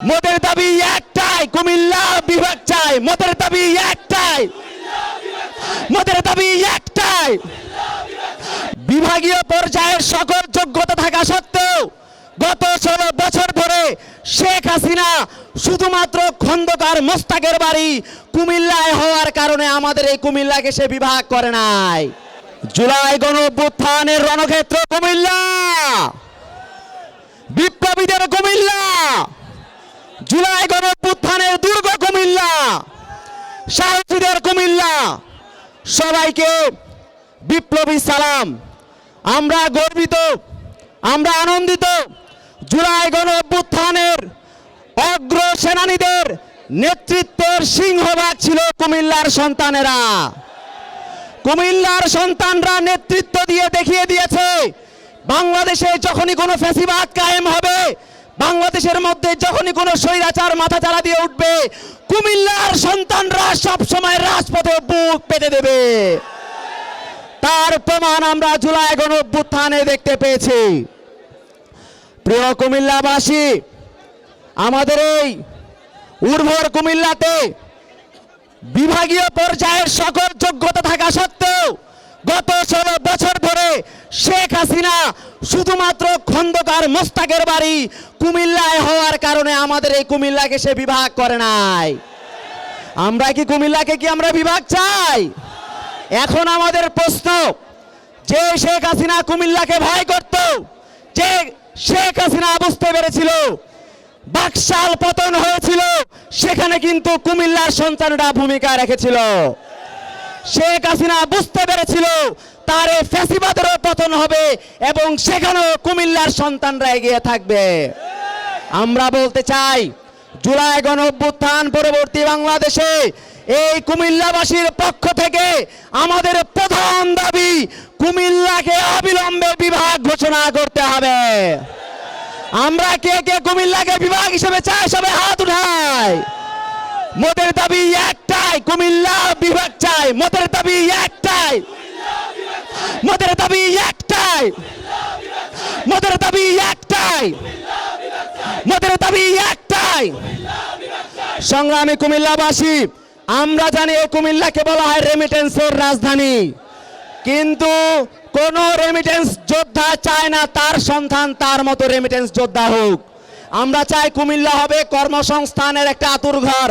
মোদের দাবি একটাই, কুমিল্লা বিভাগ চাই। মোদের দাবি একটাই। মোদের দাবি একটাই। বিভাগীয় পর্যায়ের সকল যোগ্যতা থাকা সত্ত্বেও গত ষোলো বছর ধরে শেখ হাসিনা শুধুমাত্র খন্দকার মোস্তাকের বাড়ি কুমিল্লায় হওয়ার কারণে আমাদের এই কুমিল্লাকে সে বিভাগ করে নাই। জুলাই গণ রণক্ষেত্র কুমিল্লা। বিপ্লবীদের কুমিল্লা। জুলাই গণ অভ্যুত্থানের দুর্গ কুমিল্লা সাহসীদের কুমিল্লা। সবাইকে বিপ্লবী সালাম। আমরা গর্বিত, আমরা আনন্দিত জুলাই গণ অভ্যুত্থানের অগ্র সেনানীদের নেতৃত্বের সিংহভাগ ছিল কুমিল্লার সন্তানেরা। কুমিল্লার সন্তানরা নেতৃত্ব দিয়ে দেখিয়ে দিয়েছে, বাংলাদেশে যখনই কোনো ফ্যাসিবাদ কায়েম হবে বাংলাদেশের মধ্যে যখনই কোনো স্বৈরাচার মাথা চালা দিয়ে উঠবে, কুমিল্লার সন্তানরা সব সময় রাজপথে বুক পেতে দেবে। তার প্রমাণ আমরা জুলাই গণ অভ্যুত্থানে দেখতে পেয়েছি। প্রিয় কুমিল্লাবাসী, আমাদের এই উর্বর কুমিল্লাতে বিভাগীয় পর্যায়ের সকল যোগ্যতা থাকা সত্ত্বেও গত ষোলো বছর ধরে শেখ হাসিনা শুধুমাত্র খন্দকার মোস্তাকের বাড়ি কুমিল্লায় হওয়ার কারণে আমাদের এই কুমিল্লাকে সে বিভাগ করে নাই। আমরা কি কুমিল্লাকে কি আমরা বিভাগ চাই? এখন আমাদের প্রশ্ন, যে শেখ হাসিনা কুমিল্লাকে ভয় করত, যে শেখ হাসিনা বুঝতে পেরেছিল, বাকশাল পতন হয়েছিল, সেখানে কিন্তু কুমিল্লার সন্তানরা ভূমিকা রেখেছিল। শেখ হাসিনা বুঝতে পেরেছিল তার এই ফ্যাসিবাদেরও পতন হবে এবং সেখানেও কুমিল্লার সন্তানরা এগিয়ে থাকবে। আমরা বলতে চাই, জুলাই গণ পরবর্তী বাংলাদেশে এই কুমিল্লাবাসীর পক্ষ থেকে আমাদের প্রধান দাবি, কুমিল্লাকে অবিলম্বে বিভাগ ঘোষণা করতে হবে। আমরা কে কে কুমিল্লাকে বিভাগ হিসেবে চাই, সবাই হাত উঠায় মোদের দাবি একটাই, কুমিল্লা বিভাগ চাই, মোদের দাবি মোদের দাবি একটাই। মোদের দাবি একটাই। মোদের দাবি একটাই। সংগ্রামী কুমিল্লাবাসী, আমরা জানি এই কুমিল্লাকে বলা হয় রেমিটেন্সের রাজধানী। কিন্তু কোন রেমিটেন্স যোদ্ধা চায় না, তার সন্তান তার মতো রেমিটেন্স যোদ্ধা হোক। আমরা চাই কুমিল্লা হবে কর্মসংস্থানের একটা আতুর ঘর